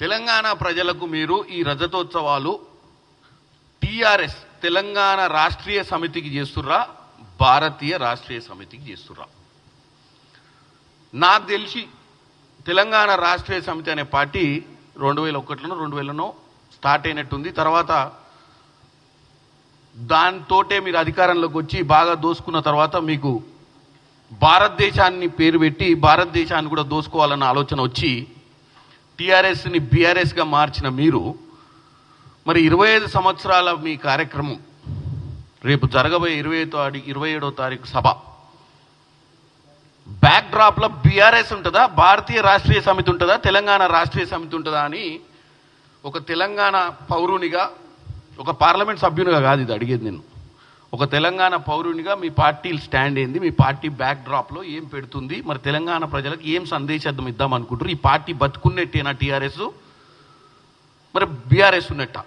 తెలంగాణ ప్రజలకు మీరు ఈ రజతోత్సవాలు టీఆర్ఎస్ తెలంగాణ రాష్ట్రీయ సమితికి చేస్తుర్రా? భారతీయ రాష్ట్రీయ సమితికి చేస్తుర్రా? నాకు తెలిసి తెలంగాణ రాష్ట్రీయ సమితి అనే పార్టీ రెండు వేల ఒకటిలోనో రెండు వేలనో స్టార్ట్ అయినట్టుంది. తర్వాత దాంతోటే మీరు అధికారంలోకి వచ్చి బాగా దోసుకున్న తర్వాత మీకు భారతదేశాన్ని పేరు పెట్టి భారతదేశాన్ని కూడా దోసుకోవాలన్న ఆలోచన వచ్చి టీఆర్ఎస్ని బీఆర్ఎస్గా మార్చిన మీరు మరి ఇరవై ఐదు సంవత్సరాల మీ కార్యక్రమం రేపు జరగబోయే ఇరవై తారీఖు ఇరవై ఏడో తారీఖు సభ. బ్యాక్ డ్రాప్లో బీఆర్ఎస్ ఉంటుందా? భారతీయ రాష్ట్రీయ సమితి ఉంటుందా? తెలంగాణ రాష్ట్రీయ సమితి ఉంటుందా అని ఒక తెలంగాణ పౌరునిగా ఒక పార్లమెంట్ సభ్యునిగా కాదు ఇది అడిగేది నేను. ఒక తెలంగాణ పౌరునిగా మీ పార్టీ స్టాండ్ ఏంది? మీ పార్టీ బ్యాక్ డ్రాప్లో ఏం పెడుతుంది? మరి తెలంగాణ ప్రజలకు ఏం సందేశం ఇద్దాం అనుకుంటారు ఈ పార్టీ బతుకున్నట్టేనా టీఆర్ఎస్? మరి బీఆర్ఎస్ ఉన్నట్ట?